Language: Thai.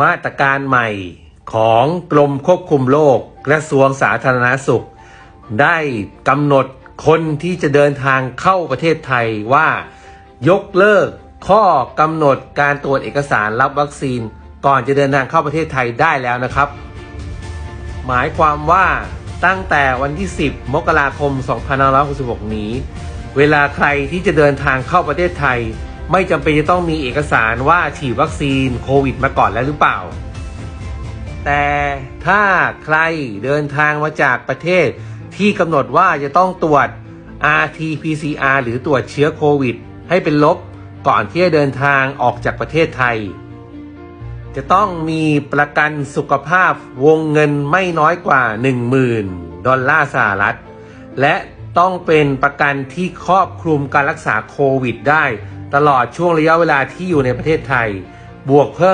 มาตรการใหม่ของกรมควบคุมโรคกระทรวงสาธารณสุข ได้กำหนดคนที่จะเดินทางเข้าประเทศไทยว่า ยกเลิกข้อกำหนดการตรวจเอกสารรับวัคซีน ก่อนจะเดินทางเข้าประเทศไทยได้แล้วนะครับ หมายความว่าตั้งแต่วันที่ 10 มกราคม 2566 นี้ เวลาใครที่จะเดินทางเข้าประเทศไทย ไม่จำเป็นจะต้องมีเอกสารว่าฉีดวัคซีนโควิดมาก่อนแล้วหรือเปล่า แต่ถ้าใครเดินทางมาจากประเทศที่กำหนดว่าจะต้องตรวจ RT-PCR หรือตรวจเชื้อโควิด ให้เป็นลบก่อนที่จะเดินทางออกจากประเทศไทย จะต้องมีประกันสุขภาพวงเงินไม่น้อยกว่า 10,000 ดอลลาร์สหรัฐ และต้องเป็นประกันที่ครอบคลุมการรักษาโควิดได้ ตลอดช่วงระยะเวลาที่อยู่ในประเทศไทย บวกเพิ่ม